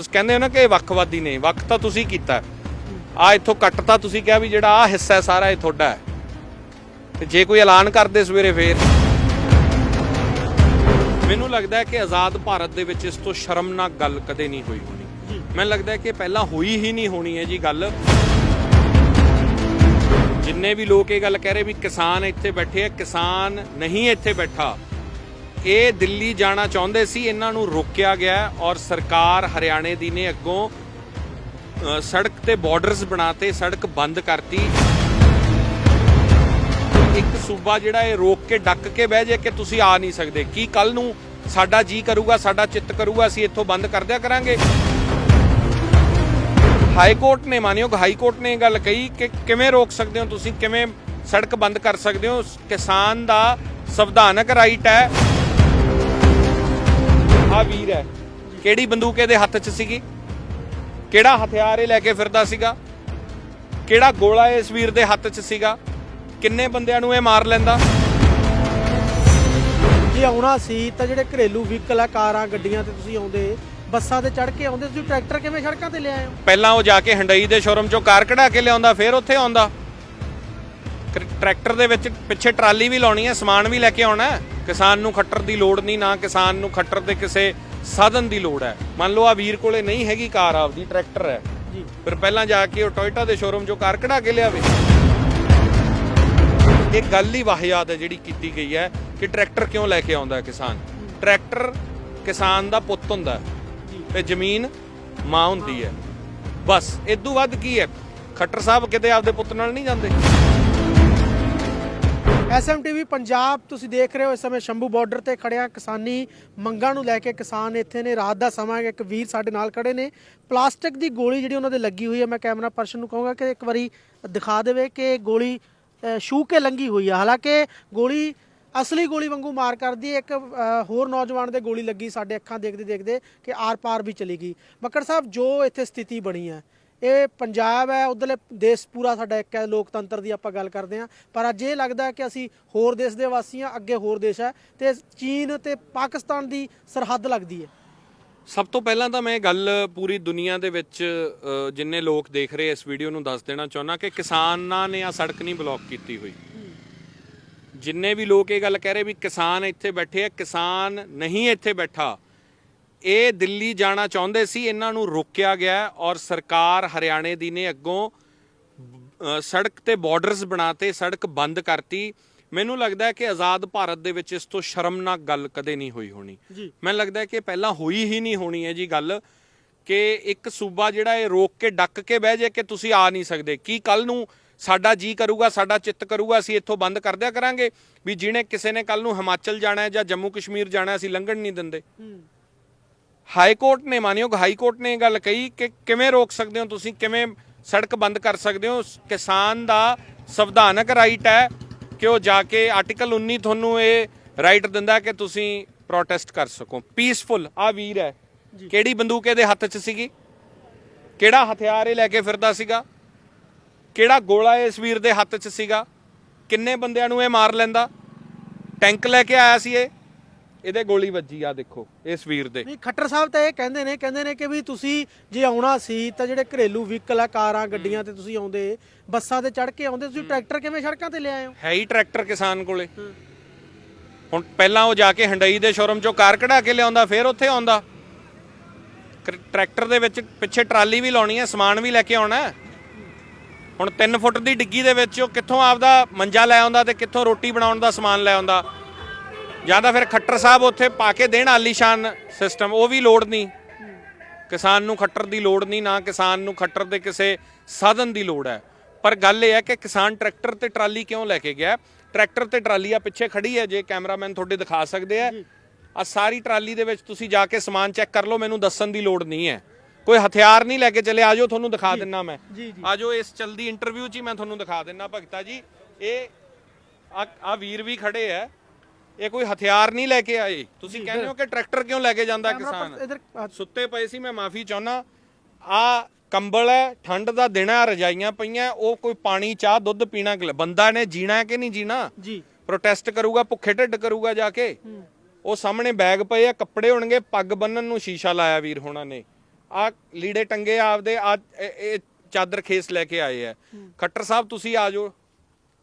ਤੁਸੀਂ ਕਹਿੰਦੇ ਹੋ ਨਾ ਕਿ ਇਹ ਵੱਖਵਾਦੀ ਨੇ ਵੱਖ ਤਾਂ ਤੁਸੀਂ ਕੀਤਾ। ਆ ਇੱਥੋਂ ਕੱਟ ਤਾਂ ਤੁਸੀਂ ਕਿਹਾ ਵੀ ਜਿਹੜਾ ਆ ਹਿੱਸਾ ਹੈ ਸਾਰਾ ਇਹ ਤੁਹਾਡਾ ਹੈ। ਤੇ ਜੇ ਕੋਈ ਐਲਾਨ ਕਰਦੇ ਸਵੇਰੇ ਫੇਰ। ਮੈਨੂੰ ਲੱਗਦਾ ਹੈ ਕਿ ਆਜ਼ਾਦ ਭਾਰਤ ਦੇ ਵਿੱਚ ਇਸ ਤੋਂ ਸ਼ਰਮਨਾਕ ਗੱਲ ਕਦੇ ਨਹੀਂ ਹੋਈ ਹੋਣੀ। ਮੈਨੂੰ ਲੱਗਦਾ ਹੈ ਕਿ ਪਹਿਲਾਂ ਹੋਈ ਹੀ ਨਹੀਂ ਹੋਣੀ ਹੈ ਜੀ ਗੱਲ। ਜਿੰਨੇ ਵੀ ਲੋਕ ਇਹ ਗੱਲ ਕਹਿ ਰਹੇ ਵੀ ਕਿਸਾਨ ਇੱਥੇ ਬੈਠੇ ਆ, ਕਿਸਾਨ ਨਹੀਂ ਇੱਥੇ ਬੈਠਾ। ਇਹ ਦਿੱਲੀ ਜਾਣਾ ਚਾਹੁੰਦੇ ਸੀ, ਇਹਨਾਂ ਨੂੰ ਰੋਕਿਆ ਗਿਆ ਔਰ ਸਰਕਾਰ ਹਰਿਆਣੇ ਦੀ ਨੇ ਅੱਗੋਂ ਸੜਕ ਤੇ ਬਾਰਡਰਸ ਬਣਾਤੇ, ਸੜਕ ਬੰਦ ਕਰਤੀ। ਇੱਕ ਸੂਬਾ ਜਿਹੜਾ ਇਹ ਰੋਕ ਕੇ ਡੱਕ ਕੇ ਬਹਿ ਜੇ ਕਿ ਤੁਸੀਂ ਆ ਨਹੀਂ ਸਕਦੇ। ਕੀ ਕੱਲ ਨੂੰ ਸਾਡਾ ਜੀ ਕਰੂਗਾ, ਸਾਡਾ ਚਿੱਤ ਕਰੂਗਾ, ਅਸੀਂ ਇੱਥੋਂ ਬੰਦ ਕਰ ਦਿਆ ਕਰਾਂਗੇ? ਹਾਈ ਕੋਰਟ ਨੇ ਮਾਨਯੋਗ ਹਾਈ ਕੋਰਟ ਨੇ ਇਹ ਗੱਲ ਕਹੀ ਕਿ ਕਿਵੇਂ ਰੋਕ ਸਕਦੇ ਹੋ ਤੁਸੀਂ, ਕਿਵੇਂ ਸੜਕ ਬੰਦ ਕਰ ਸਕਦੇ ਹੋ? ਕਿਸਾਨ ਦਾ ਸੰਵਿਧਾਨਕ ਰਾਈਟ ਹੈ। ਆ ਵੀਰ ਹੈ। ਕਿਹੜੀ ਬੰਦੂਕ ਇਹਦੇ ਹੱਥ 'ਚ ਸੀਗੀ? ਕਿਹੜਾ ਹਥਿਆਰ ਇਹ ਲੈ ਕੇ ਫਿਰਦਾ ਸੀਗਾ? ਕਿਹੜਾ ਗੋਲਾ ਇਸ ਵੀਰ ਦੇ ਹੱਥ 'ਚ ਸੀਗਾ? ਕਿੰਨੇ ਬੰਦਿਆਂ ਨੂੰ ਇਹ ਮਾਰ ਲੈਂਦਾ? ਜੇ ਆਉਣਾ ਸੀ ਤਾਂ ਜਿਹੜੇ ਘਰੇਲੂ ਵਹੀਕਲ ਆ ਕਾਰਾਂ ਗੱਡੀਆਂ ਤੇ ਤੁਸੀਂ ਆਉਂਦੇ ਬੱਸਾਂ ਤੇ ਚੜ੍ਹ ਕੇ ਆਉਂਦੇ ਤੁਸੀਂ ਟਰੈਕਟਰ ਕਿਵੇਂ ਸੜਕਾਂ ਤੇ ਲਿਆਏ ਹੋ? ਪਹਿਲਾਂ ਉਹ ਜਾ ਕੇ ਹੰਡਈ ਦੇ ਸ਼ੋਰੂਮ ਚੋਂ ਕਾਰ ਕਢਾ ਕੇ ਲਿਆਉਂਦਾ ਫਿਰ ਉੱਥੇ ਆਉਂਦਾ। ਟਰੈਕਟਰ ਦੇ ਵਿੱਚ ਪਿੱਛੇ ਟਰਾਲੀ ਵੀ ਲਾਉਣੀ ਹੈ ਸਮਾਨ ਵੀ ਲੈ ਕੇ ਆਉਣਾ ਹੈ। ਕਿਸਾਨ ਨੂੰ ਖੱਟਰ ਦੀ ਲੋੜ ਨਹੀਂ ਨਾ ਕਿਸਾਨ ਨੂੰ ਖੱਟਰ ਦੇ ਕਿਸੇ ਸਾਧਨ ਦੀ ਲੋੜ ਹੈ। ਮੰਨ ਲਓ ਆ ਵੀਰ ਕੋਲੇ ਨਹੀਂ ਹੈਗੀ ਕਾਰ ਆਪਦੀ ਟਰੈਕਟਰ ਹੈ। ਜੀ। ਫਿਰ ਪਹਿਲਾਂ ਜਾ ਕੇ ਉਹ ਟੋਇਟਾ ਦੇ ਸ਼ੋਰੂਮ ਚੋਂ ਕਾਰ ਕਢਾ ਕੇ ਲਿਆਵੇ। ਇਹ ਗੱਲ ਹੀ ਵਾਹਿਆਤ ਹੈ ਜਿਹੜੀ ਕੀਤੀ ਗਈ ਹੈ ਕਿ ਟਰੈਕਟਰ ਕਿਉਂ ਲੈ ਕੇ ਆਉਂਦਾ ਕਿਸਾਨ? ਟਰੈਕਟਰ ਕਿਸਾਨ ਦਾ ਪੁੱਤ ਹੁੰਦਾ ਹੈ ਤੇ ਜ਼ਮੀਨ ਮਾਂ ਹੁੰਦੀ ਹੈ। ਬਸ ਇਦੋਂ ਵੱਧ ਕੀ ਹੈ? ਖੱਟਰ ਸਾਹਿਬ ਕਿਤੇ ਆਪਦੇ ਪੁੱਤ ਨਾਲ ਨਹੀਂ ਜਾਂਦੇ? ਐਸਐਮਟੀਵੀ ਪੰਜਾਬ ਤੁਸੀਂ ਦੇਖ ਰਹੇ ਹੋ ਇਸ ਸਮੇਂ ਸ਼ੰਭੂ ਬਾਰਡਰ ਤੇ ਖੜਿਆ ਕਿਸਾਨੀ ਮੰਗਾਂ ਨੂੰ ਲੈ ਕੇ ਕਿਸਾਨ ਇੱਥੇ ਨੇ ਰਾਤ ਦਾ ਸਮਾਂ ਹੈ ਇੱਕ ਵੀਰ ਸਾਡੇ ਨਾਲ ਖੜੇ ਨੇ। ਪਲਾਸਟਿਕ ਦੀ ਗੋਲੀ ਜਿਹੜੀ ਉਹਨਾਂ ਦੇ ਲੱਗੀ ਹੋਈ ਹੈ ਮੈਂ ਕੈਮਰਾ ਪਰਸਨ ਨੂੰ ਕਹੂੰਗਾ ਕਿ ਇੱਕ ਵਾਰੀ ਦਿਖਾ ਦੇਵੇ ਕਿ ਗੋਲੀ ਅ, ਛੂਹ ਕੇ ਲੰਗੀ ਹੋਈ ਹੈ ਹਾਲਾਂਕਿ ਗੋਲੀ ਅਸਲੀ ਗੋਲੀ ਵਾਂਗੂ ਮਾਰ ਕਰਦੀ ਇੱਕ ਹੋਰ ਨੌਜਵਾਨ ਦੇ ਗੋਲੀ ਲੱਗੀ ਸਾਡੇ ਅੱਖਾਂ ਦੇਖਦੇ ਦੇਖਦੇ ਕਿ ਆਰ-ਪਾਰ ਵੀ ਚਲੀ ਗਈ। ਮੱਕੜ ਸਾਹਿਬ ਜੋ ਇੱਥੇ ਸਥਿਤੀ ਬਣੀ ਹੈ ਇਹ ਪੰਜਾਬ ਹੈ, ਉਧਰਲੇ ਦੇਸ਼ ਪੂਰਾ ਸਾਡਾ ਇੱਕ ਹੈ, ਲੋਕਤੰਤਰ ਦੀ ਆਪਾਂ ਗੱਲ ਕਰਦੇ ਹਾਂ। ਪਰ ਅੱਜ ਇਹ ਲੱਗਦਾ ਕਿ ਅਸੀਂ ਹੋਰ ਦੇਸ਼ ਦੇ ਵਾਸੀ ਹਾਂ, ਅੱਗੇ ਹੋਰ ਦੇਸ਼ ਹੈ ਤੇ ਚੀਨ ਤੇ ਪਾਕਿਸਤਾਨ ਦੀ ਸਰਹੱਦ ਲੱਗਦੀ ਹੈ। ਸਭ ਤੋਂ ਪਹਿਲਾਂ ਤਾਂ ਮੈਂ ਗੱਲ ਪੂਰੀ ਦੁਨੀਆ ਦੇ ਵਿੱਚ ਜਿੰਨੇ ਲੋਕ ਦੇਖ ਰਹੇ ਇਸ ਵੀਡੀਓ ਨੂੰ ਦੱਸ ਦੇਣਾ ਚਾਹੁੰਦਾ ਕਿ ਕਿਸਾਨਾਂ ਨੇ ਆ ਸੜਕ ਨਹੀਂ ਬਲੌਕ ਕੀਤੀ ਹੋਈ। ਜਿੰਨੇ ਵੀ ਲੋਕ ਇਹ ਗੱਲ ਕਹਿ ਰਹੇ ਵੀ ਕਿਸਾਨ ਇੱਥੇ ਬੈਠੇ ਆ, ਕਿਸਾਨ ਨਹੀਂ ਇੱਥੇ ਬੈਠਾ ਇਹ ਦਿੱਲੀ ਜਾਣਾ ਚਾਹੁੰਦੇ ਸੀ ਇਹਨਾਂ ਨੂੰ ਰੋਕਿਆ ਗਿਆ ਔਰ ਸਰਕਾਰ ਹਰਿਆਣੇ ਦੀ ਨੇ ਅੱਗੋਂ ਸੜਕ ਤੇ ਬਾਰਡਰਸ ਬਣਾਤੇ ਸੜਕ ਬੰਦ ਕਰਤੀ। ਮੈਨੂੰ ਲੱਗਦਾ ਹੈ ਕਿ ਆਜ਼ਾਦ ਭਾਰਤ ਦੇ ਵਿੱਚ ਇਸ ਤੋਂ ਸ਼ਰਮਨਾਕ ਗੱਲ ਕਦੇ ਨਹੀਂ ਹੋਈ ਹੋਣੀ। ਮੈਨੂੰ ਲੱਗਦਾ ਹੈ ਕਿ ਪਹਿਲਾਂ ਹੋਈ ਹੀ ਨਹੀਂ ਹੋਣੀ ਹੈ ਜੀ ਗੱਲ ਕਿ ਇੱਕ ਸੂਬਾ ਜਿਹੜਾ ਇਹ ਰੋਕ ਕੇ ਡੱਕ ਕੇ ਬਹਿ ਜੇ ਕਿ ਤੁਸੀਂ ਆ ਨਹੀਂ ਸਕਦੇ। ਕੀ ਕੱਲ ਨੂੰ ਸਾਡਾ ਜੀ ਕਰੂਗਾ ਸਾਡਾ ਚਿੱਤ ਕਰੂਗਾ ਅਸੀਂ ਇੱਥੋਂ ਬੰਦ ਕਰ ਦਿਆ ਕਰਾਂਗੇ? ਵੀ ਜਿਹਨੇ ਕਿਸੇ ਨੇ ਕੱਲ ਨੂੰ ਹਿਮਾਚਲ ਜਾਣਾ ਹੈ ਜਾਂ ਜੰਮੂ ਕਸ਼ਮੀਰ ਜਾਣਾ ਹੈ, ਅਸੀਂ ਲੰਘਣ ਨਹੀਂ ਦਿੰਦੇ। ਹਾਈ ਕੋਰਟ ਨੇ ਮਾਨਯੋਗ ਹਾਈ ਕੋਰਟ ਨੇ ਇਹ ਗੱਲ ਕਹੀ ਕਿ ਕਿਵੇਂ ਰੋਕ ਸਕਦੇ ਹੋ ਤੁਸੀਂ? ਕਿਵੇਂ ਸੜਕ ਬੰਦ ਕਰ ਸਕਦੇ ਹੋ? ਕਿਸਾਨ ਦਾ ਸੰਵਿਧਾਨਕ ਰਾਈਟ ਹੈ ਕਿ ਉਹ ਜਾ ਕੇ ਆਰਟੀਕਲ 19 ਤੁਹਾਨੂੰ ਇਹ ਰਾਈਟ ਦਿੰਦਾ ਕਿ ਤੁਸੀਂ ਪ੍ਰੋਟੈਸਟ ਕਰ ਸਕੋ। ਪੀਸਫੁਲ ਆ ਵੀਰ ਹੈ। ਕਿਹੜੀ ਬੰਦੂਕ ਇਹਦੇ ਹੱਥ 'ਚ ਸੀਗੀ? ਕਿਹੜਾ ਹਥਿਆਰ ਇਹ ਲੈ ਕੇ ਫਿਰਦਾ ਸੀਗਾ? ਕਿਹੜਾ ਗੋਲਾ ਇਸ ਵੀਰ ਦੇ ਹੱਥ 'ਚ ਸੀਗਾ? ਕਿੰਨੇ ਬੰਦਿਆਂ ਨੂੰ ਇਹ ਮਾਰ ਲੈਂਦਾ? ਟੈਂਕ ਲੈ ਕੇ ਆਇਆ ਸੀ ਇਹ? ਇਹਦੇ ਗੋਲੀ ਵੱਜੀ ਆ ਦੇਖੋ ਇਸ ਵੀਰ ਦੇ। ਨਹੀਂ ਖੱਟਰ ਸਾਹਿਬ ਤਾਂ ਇਹ ਕਹਿੰਦੇ ਨੇ ਕਹਿੰਦੇ ਨੇ ਕਿ ਵੀ ਤੁਸੀਂ ਜੇ ਆਉਣਾ ਸੀ ਤਾਂ ਜਿਹੜੇ ਘਰੇਲੂ ਵਹੀਕਲ ਆ ਕਾਰਾਂ ਗੱਡੀਆਂ ਤੇ ਤੁਸੀਂ ਆਉਂਦੇ ਬੱਸਾਂ ਤੇ ਚੜ੍ਹ ਕੇ ਆਉਂਦੇ ਤੁਸੀਂ ਟਰੈਕਟਰ ਕਿਵੇਂ ਸੜਕਾਂ ਤੇ ਲਿਆਏ ਹੋ? ਹੈ ਹੀ ਟਰੈਕਟਰ ਕਿਸਾਨ ਕੋਲੇ। ਹੁਣ ਪਹਿਲਾਂ ਉਹ ਜਾ ਕੇ ਹੰਡਈ ਦੇ ਸ਼ੋਰੂਮ ਚੋਂ ਕਾਰ ਕਢਾ ਕੇ ਲਿਆਉਂਦਾ ਫਿਰ ਉੱਥੇ ਆਉਂਦਾ। ਟਰੈਕਟਰ ਦੇ ਵਿੱਚ ਪਿੱਛੇ ਟਰਾਲੀ ਵੀ ਲਾਉਣੀ ਹੈ ਸਮਾਨ ਵੀ ਲੈ ਕੇ ਆਉਣਾ ਹੈ। ਹੁਣ 3 ਫੁੱਟ ਦੀ ਡਿੱਗੀ ਦੇ ਵਿੱਚ ਉਹ ਕਿੱਥੋਂ ਆਪਦਾ ਮੰਜਾ ਲੈ ਆਉਂਦਾ ਤੇ ਕਿੱਥੋਂ ਰੋਟੀ ਬਣਾਉਣ ਦਾ ਸਮਾਨ ਲੈ ਆਉਂਦਾ। ਜਾਂ ਤਾਂ ਫਿਰ ਖੱਟਰ ਸਾਹਿਬ ਉੱਥੇ ਪਾ ਕੇ ਦੇਣ ਆਲੀਸ਼ਾਨ ਸਿਸਟਮ ਉਹ ਵੀ ਲੋੜ ਨਹੀਂ। ਕਿਸਾਨ ਨੂੰ ਖੱਟਰ ਦੀ ਲੋੜ ਨਹੀਂ ਨਾ ਕਿਸਾਨ ਨੂੰ ਖੱਟਰ ਦੇ ਕਿਸੇ ਸਾਧਨ ਦੀ ਲੋੜ ਹੈ। ਪਰ ਗੱਲ ਇਹ ਹੈ ਕਿ ਕਿਸਾਨ ਟਰੈਕਟਰ ਤੇ ਟਰਾਲੀ ਕਿਉਂ ਲੈ ਕੇ ਗਿਆ? ਟਰੈਕਟਰ ਤੇ ਟਰਾਲੀ ਆ ਪਿੱਛੇ ਖੜੀ ਹੈ ਜੇ ਕੈਮਰਾਮੈਨ ਤੁਹਾਡੇ ਦਿਖਾ ਸਕਦੇ ਆ ਆ ਸਾਰੀ ਟਰਾਲੀ ਦੇ ਵਿੱਚ ਤੁਸੀਂ ਜਾ ਕੇ ਸਮਾਨ ਚੈੱਕ ਕਰ ਲਓ ਮੈਨੂੰ ਦੱਸਣ ਦੀ ਲੋੜ ਨਹੀਂ ਹੈ। ਕੋਈ ਹਥਿਆਰ ਨਹੀਂ ਲੈ ਕੇ ਚਲੇ ਆਜੋ ਤੁਹਾਨੂੰ ਦਿਖਾ ਦਿੰਨਾ ਮੈਂ। ਆਜੋ ਇਸ ਚਲਦੀ ਇੰਟਰਵਿਊ 'ਚ ਹੀ ਮੈਂ ਤੁਹਾਨੂੰ ਦਿਖਾ ਦਿੰਨਾ ਭਗਤਾ ਜੀ। ਇਹ ਆ ਵੀਰ ਵੀ ਖੜੇ ਆ ਇਹ ਕੋਈ ਹਥਿਆਰ ਨਹੀਂ ਲੈ ਕੇ ਆਏ। ਤੁਸੀਂ ਕਹਿੰਦੇ ਹੋ ਕਿ ਟਰੈਕਟਰ ਕਿਉਂ ਲੈ ਕੇ ਜਾਂਦਾ ਕਿਸਾਨ? ਸੁੱਤੇ ਪਏ ਸੀ ਮੈਂ ਮਾਫੀ ਚਾਹੁੰਦਾ। ਆ ਕੰਬਲ ਹੈ ਠੰਡ ਦਾ ਦਿਨ ਹੈ ਰਜਾਈਆਂ ਪਈਆਂ ਉਹ ਕੋਈ ਪਾਣੀ ਚਾਹ ਦੁੱਧ ਪੀਣਾ ਬੰਦਾ ਨੇ ਜੀਣਾ ਹੈ ਕਿ ਨਹੀਂ ਜੀਣਾ? ਜੀ। ਪ੍ਰੋਟੈਸਟ ਕਰੂਗਾ ਭੁੱਖੇ ਢਿੱਡ ਕਰੂਗਾ ਜਾ ਕੇ। ਉਹ ਸਾਹਮਣੇ ਬੈਗ ਪਏ ਆ ਕੱਪੜੇ ਹੋਣਗੇ ਪੱਗ ਬੰਨਣ ਨੂੰ ਸ਼ੀਸ਼ਾ ਲਾਇਆ ਵੀਰ ਹੋਣਾ ਨੇ। ਆ ਲੀੜੇ ਟੰਗੇ ਆਪਦੇ ਆ ਇਹ ਚਾਦਰ ਖੇਸ ਲੈ ਕੇ ਆਏ ਆ। ਖੱਟਰ ਸਾਹਿਬ ਤੁਸੀਂ ਆ ਜਾਓ।